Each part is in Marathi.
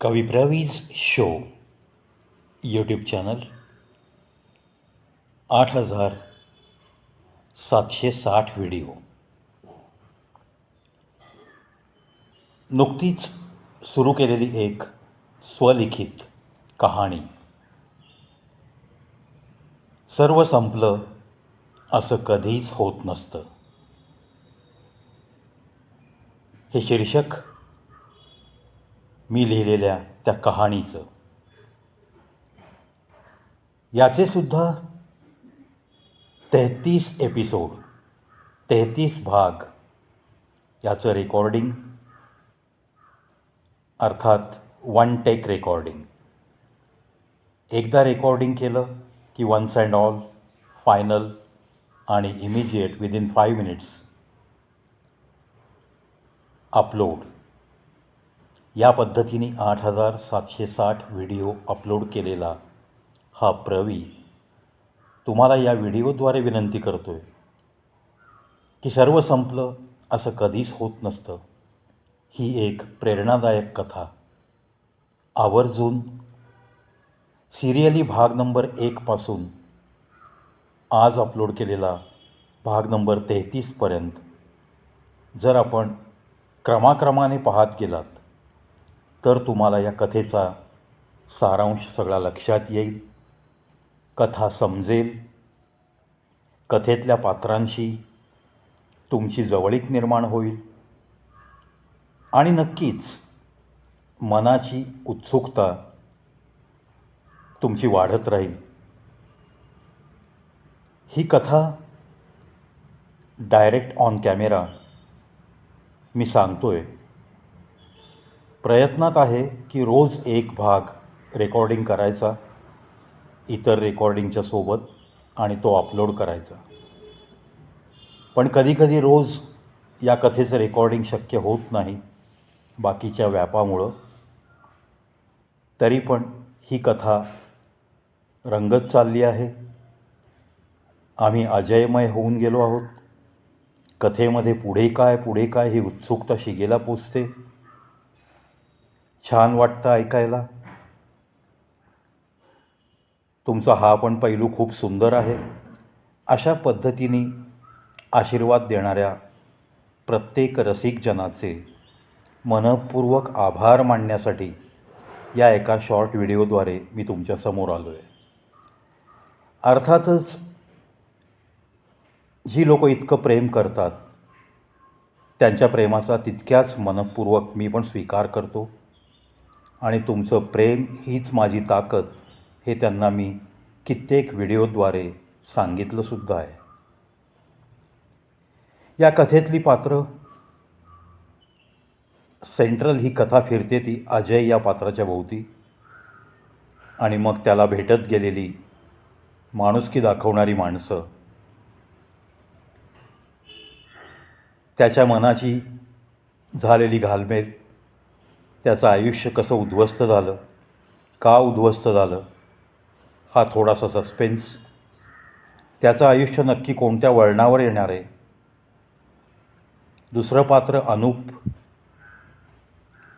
कवी प्रवीज शो यूट्यूब चॅनल. आठ हजार सातशे साठ व्हिडिओ. नुकतीच सुरू केलेली एक स्वलिखित कहाणी. सर्व संपलं असं कधीच होत नसतं. हे शीर्षक मी लिहिलेल्या त्या कहाणीचं. याचे सुद्धा तेहतीस एपिसोड तेहतीस भाग याचं रेकॉर्डिंग अर्थात वन टेक रेकॉर्डिंग एकदा रेकॉर्डिंग केलं की वन्स अँड ऑल फायनल आणि immediate within five minutes upload या पद्धतीने आठ हजार सातशे साठ व्हिडिओ अपलोड केलेला हा प्रवी तुम्हाला या व्हिडिओद्वारे विनंती करतो आहे की सर्व संपलं असं कधीच होत नसतं. ही एक प्रेरणादायक कथा. आवर्जून सिरियली भाग नंबर एकपासून आज अपलोड केलेला भाग नंबर तेहतीसपर्यंत जर आपण क्रमाक्रमाने पाहत गेलात तर तुम्हाला या कथेचा सारांश सगळा लक्षात येईल. कथा समजेल. कथेतल्या पात्रांशी तुमची जवळीक निर्माण होईल. आणि नक्कीच मनाची उत्सुकता तुमची वाढत राहील. ही कथा डायरेक्ट ऑन कॅमेरा मी सांगतो आहे प्रयत्नात आहे की रोज एक भाग रेकॉर्डिंग करायचा इतर रेकॉर्डिंगच्या सोबत आणि तो अपलोड करायचा. पण कधीकधी रोज या कथेचं रेकॉर्डिंग शक्य होत नाही बाकीच्या व्यापामुळं. तरी पण ही कथा रंगत चालली आहे. आम्ही अजयमय होऊन गेलो आहोत. कथेमध्ये पुढे काय पुढे काय ही उत्सुकता शिगेला पोचते. छान वाटतं ऐकायला. तुमचा हा पण पैलू खूप सुंदर आहे. अशा पद्धतीने आशीर्वाद देणाऱ्या प्रत्येक रसिकजनाचे मनपूर्वक आभार मानण्यासाठी या एका शॉर्ट व्हिडिओद्वारे मी तुमच्यासमोर आलो आहे अर्थातच जी लोक इतकं प्रेम करतात त्यांच्या प्रेमाचा तितक्याच मनपूर्वक मी पण स्वीकार करतो. आणि तुमचं प्रेम हीच माझी ताकद हे त्यांना मी कित्येक व्हिडिओद्वारे सांगितलंसुद्धा आहे. या कथेतली पात्र सेंट्रल ही कथा फिरते ती अजय या पात्राच्या भोवती. आणि मग त्याला भेटत गेलेली माणुसकी दाखवणारी माणसं. त्याच्या मनाची झालेली घालमेल त्याचं आयुष्य कसं उद्ध्वस्त झालं? का उद्ध्वस्त झालं? हा थोडासा सस्पेन्स त्याचं आयुष्य नक्की कोणत्या वळणावर येणार आहे? दुसरं पात्र अनूप.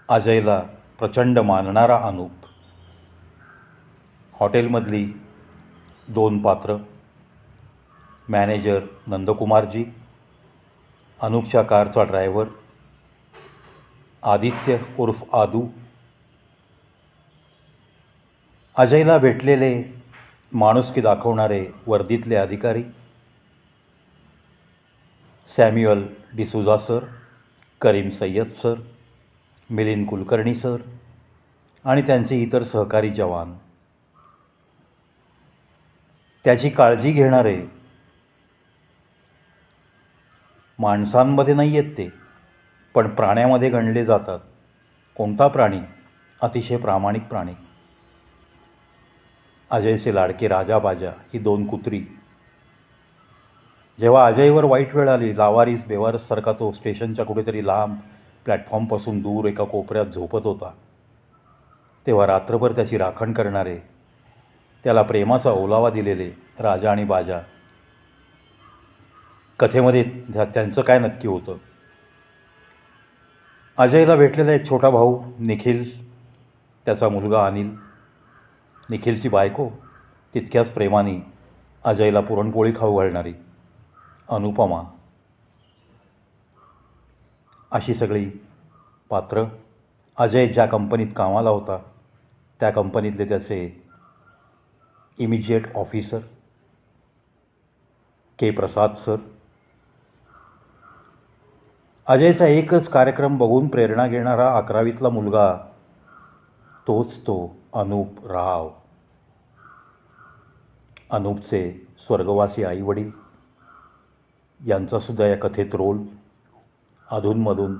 अजयला प्रचंड मानणारा अनूप. हॉटेलमधली दोन पात्र. मॅनेजर नंदकुमारजी. अनूपच्या कारचा ड्रायव्हर. आदित्य उर्फ आदू. अजयला भेटलेले माणुसकी दाखवणारे वर्दीतले अधिकारी Samuel D'Souza sir Karim Sayyed sir Milind Kulkarni sir आणि त्यांचे इतर सहकारी जवान. त्याची काळजी घेणारे माणसांमध्ये नाही आहेत ते. पण प्राण्यामध्ये गणले जातात. कोणता प्राणी? अतिशय प्रामाणिक प्राणी. अजयचे लाडके राजाबाजा ही दोन कुत्री. जेव्हा अजयवर वाईट वेळ आली लावारीस बेवारससारखा तो स्टेशनच्या कुठेतरी लांब प्लॅटफॉर्मपासून दूर एका कोपऱ्यात झोपत होता. तेव्हा रात्रभर त्याची राखण करणारे त्याला प्रेमाचा ओलावा दिलेले राजा आणि बाजा. कथेमध्ये त्यांचं काय नक्की होतं? अजयला भेटलेला एक छोटा भाऊ निखिल त्याचा मुलगा अनिल. निखिलची बायको तितक्याच प्रेमाने अजयला पुरणपोळी खाऊ घालणारी अनुपमा. अशी सगळी पात्र अजय ज्या कंपनीत कामाला होता त्या कंपनीतले त्याचे immediate officer K Prasad sir अजयचा एकच कार्यक्रम बघून प्रेरणा घेणारा अकरावीतला मुलगा तोच तो अनूप राव. अनूपचे स्वर्गवासी आईवडील. यांचासुद्धा या कथेत रोल अधूनमधून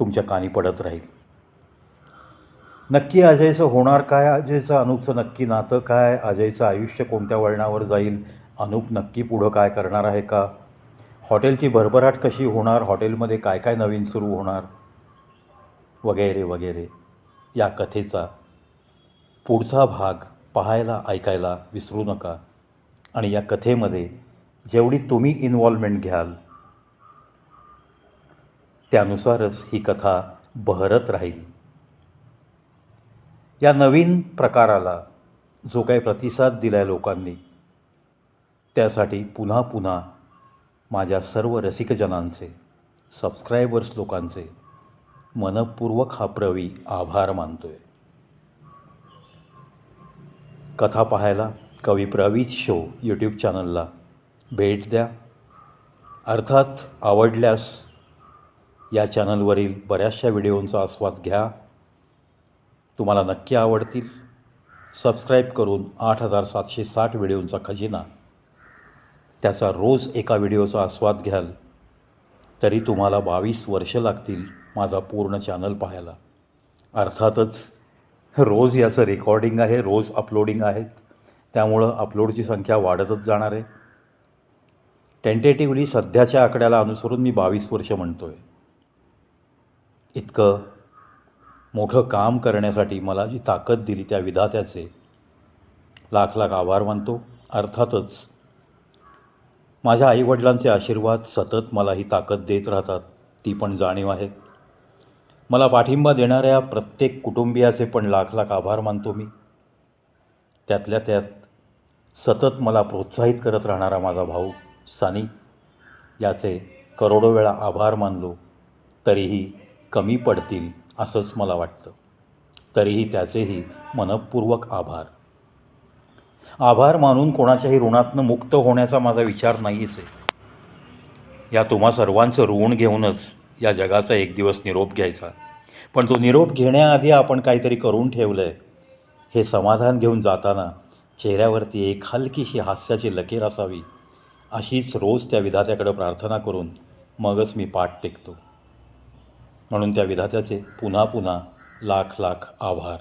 तुमच्या कानी पडत राहील. नक्की अजयचं होणार काय? अजयचं अनूपचं नक्की नातं काय? अजयचं आयुष्य कोणत्या वळणावर जाईल? अनूप नक्की पुढं काय करणार आहे का? हॉटेलची भरभराट कशी होणार? हॉटेलमध्ये काय काय नवीन सुरू होणार? वगैरे वगैरे. या कथेचा पुढचा भाग पाहायला ऐकायला विसरू नका. आणि या कथेमध्ये जेवढी तुम्ही इन्व्हॉल्वमेंट घ्याल त्यानुसारच ही कथा बहरत राहील. या नवीन प्रकाराला जो काही प्रतिसाद दिला आहे लोकांनी त्यासाठी पुन्हा पुन्हा माझ्या सर्व रसिकजनांचे सबस्क्रायबर्स लोकांचे मनपूर्वक हा प्रवी आभार मानतो आहे कथा पाहायला कवी प्रवीज शो यूट्यूब चॅनलला भेट द्या. अर्थात आवडल्यास या चॅनलवरील बऱ्याचशा व्हिडिओंचा आस्वाद घ्या. तुम्हाला नक्की आवडतील. सबस्क्राईब करून आठ हजार सातशे साठ व्हिडिओंचा खजिना त्याचा रोज एका व्हिडिओचा आस्वाद घ्याल. तरी तुम्हाला बावीस वर्ष लागतील माझा पूर्ण चॅनल पाहायला. अर्थातच रोज याचं रेकॉर्डिंग आहे रोज अपलोडिंग आहेत. त्यामुळं अपलोडची संख्या वाढतच जाणार आहे. टेंटेटिव्हली सध्याच्या आकड्याला अनुसरून मी बावीस वर्ष म्हणतो आहे इतकं मोठं काम करण्यासाठी मला जी ताकद दिली त्या विधात्याचे लाख लाख आभार मानतो. अर्थातच माझ्या आईवडिलांचे आशीर्वाद सतत मला ही ताकद देत राहतात ती पण जाणीव आहे. मला पाठिंबा देणाऱ्या प्रत्येक कुटुंबियाचे पण लाख लाख आभार मानतो मी. त्यातल्या त्यात सतत मला प्रोत्साहित करत राहणारा माझा भाऊ सानी याचे करोडो वेळा आभार मानलो तरीही कमी पडतील असंच मला वाटतं. तरीही त्याचेही मनपूर्वक आभार. आभार मानून कोणाच्याही ऋणातनं मुक्त होण्याचा माझा विचार नाहीच आहे. या तुम्हा सर्वांचं ऋण घेऊनच या जगाचा एक दिवस निरोप घ्यायचा. पण तो निरोप घेण्याआधी आपण काहीतरी करून ठेवलं आहे हे समाधान घेऊन जाताना चेहऱ्यावरती एक हलकीशी हास्याची लकीर असावी. अशीच रोज त्या विधात्याकडं प्रार्थना करून मगच मी पाठ टेकतो. म्हणून त्या विधात्याचे पुन्हा पुन्हा लाख लाख आभार.